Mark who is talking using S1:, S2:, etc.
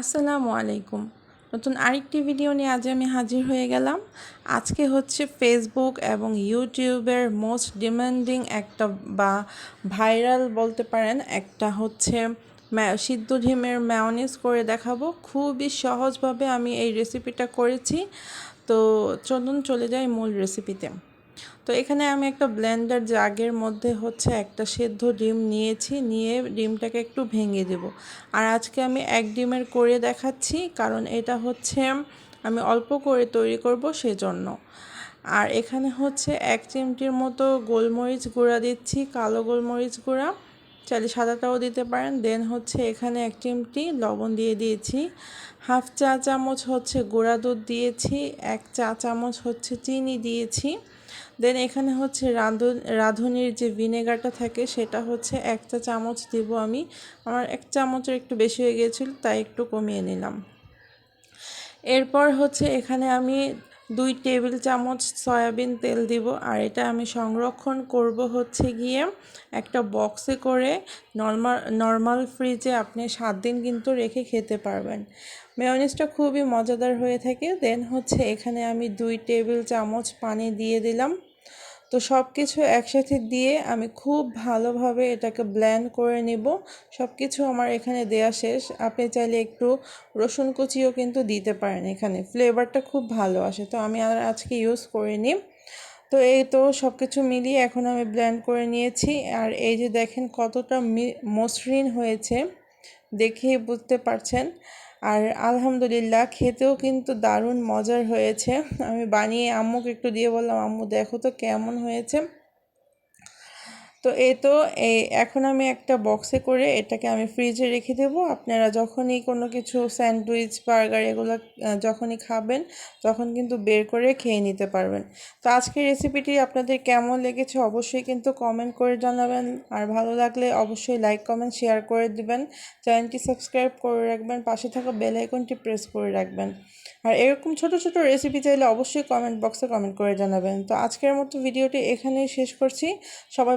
S1: আসসালামু আলাইকুম। নতুন আরেকটি ভিডিও নিয়ে আজ আমি হাজির হয়ে গেলাম। আজকে হচ্ছে ফেসবুক এবং ইউটিউবের মোস্ট ডিমান্ডিং একটা বা ভাইরাল বলতে পারেন, একটা হচ্ছে সিদ্ধ ডিমের ম্যাওনিজ করে দেখাবো। খুবই সহজভাবে আমি এই রেসিপিটা করেছি। তো চলুন চলে যাই মূল রেসিপিতে তো এখানে আমি একটা ব্লেন্ডার জাগের মধ্যে হচ্ছে একটা সেদ্ধ ডিম নিয়েছি, নিয়ে ডিমটাকে একটু ভেঙে দেব। আর আজকে আমি এক ডিমের করে দেখাচ্ছি, কারণ এটা হচ্ছে আমি অল্প করে তৈরি করব সেজন্য। আর এখানে হচ্ছে এক চিমটির মতো গোলমরিচ গুঁড়া দিচ্ছি, কালো গোলমরিচ গুঁড়া। চাইলে সাদাটাও দিতে পারেন। দেন হচ্ছে এখানে এক চিমটি লবণ দিয়ে দিয়েছি। হাফ চা চামচ হচ্ছে গুঁড়া দুধ দিয়েছি, এক চা চামচ হচ্ছে চিনি দিয়েছি। দেন এখানে হচ্ছে রাঁধুন রাঁধুনির যে ভিনেগারটা থাকে, সেটা হচ্ছে এক চা চামচ দিব আমি। আমার এক চামচের একটু বেশি হয়ে গিয়েছিল, তাই একটু কমিয়ে নিলাম। এরপর হচ্ছে এখানে আমি দুই টেবিল চামচ সয়াবিন তেল দিব। আর এটা আমি সংরক্ষণ করব হচ্ছে গিয়ে একটা বক্সে করে নর্মাল নর্মাল ফ্রিজে আপনি সাত দিন কিন্তু রেখে খেতে পারবেন। মেয়নিজটা খুবই মজাদার হয়ে থাকে। দেন হচ্ছে এখানে আমি দুই টেবিল চামচ পানি দিয়ে দিলাম। তো সব কিছু একসাথে দিয়ে আমি খুব ভালোভাবে এটাকে ব্ল্যান্ড করে নেব। সব কিছু আমার এখানে দেয়া শেষ। আপনি চাইলে একটু রসুন কুচিও কিন্তু দিতে পারেন এখানে। ফ্লেভারটা খুব ভালো আসে, তো আমি আর আজকে ইউজ করিনি। তো এই তো সব কিছু মিলিয়ে এখন আমি ব্ল্যান্ড করে নিয়েছি। আর এই যে দেখেন কতটা মসৃণ হয়েছে দেখেই বুঝতে পারছেন। আর আলহামদুলিল্লাহ, খেতেও কিন্তু দারুণ মজার হয়েছে। আমি বানিয়ে আম্মুকে একটু দিয়ে বললাম, আম্মু, দেখো তো কেমন হয়েছে। তো এই তো, এই এখন আমি একটা বক্সে করে এটাকে আমি ফ্রিজে রেখে দেব। আপনারা যখনই কোনো কিছু স্যান্ডউইচ বার্গার এগুলো যখনই খাবেন, তখন কিন্তু বের করে খেয়ে নিতে পারবেন। তো আজকের রেসিপিটি আপনাদের কেমন লেগেছে অবশ্যই কিন্তু কমেন্ট করে জানাবেন। আর ভালো লাগলে অবশ্যই লাইক কমেন্ট শেয়ার করে দিবেন। চ্যানেলটি সাবস্ক্রাইব করে রাখবেন। পাশে থাকা বেল আইকনটি প্রেস করে রাখবেন। আর এরকম ছোট ছোট রেসিপি চাইলে অবশ্যই কমেন্ট বক্সে কমেন্ট করে জানাবেন। তো আজকের মতো ভিডিওটি এখানেই শেষ করছি। সবাই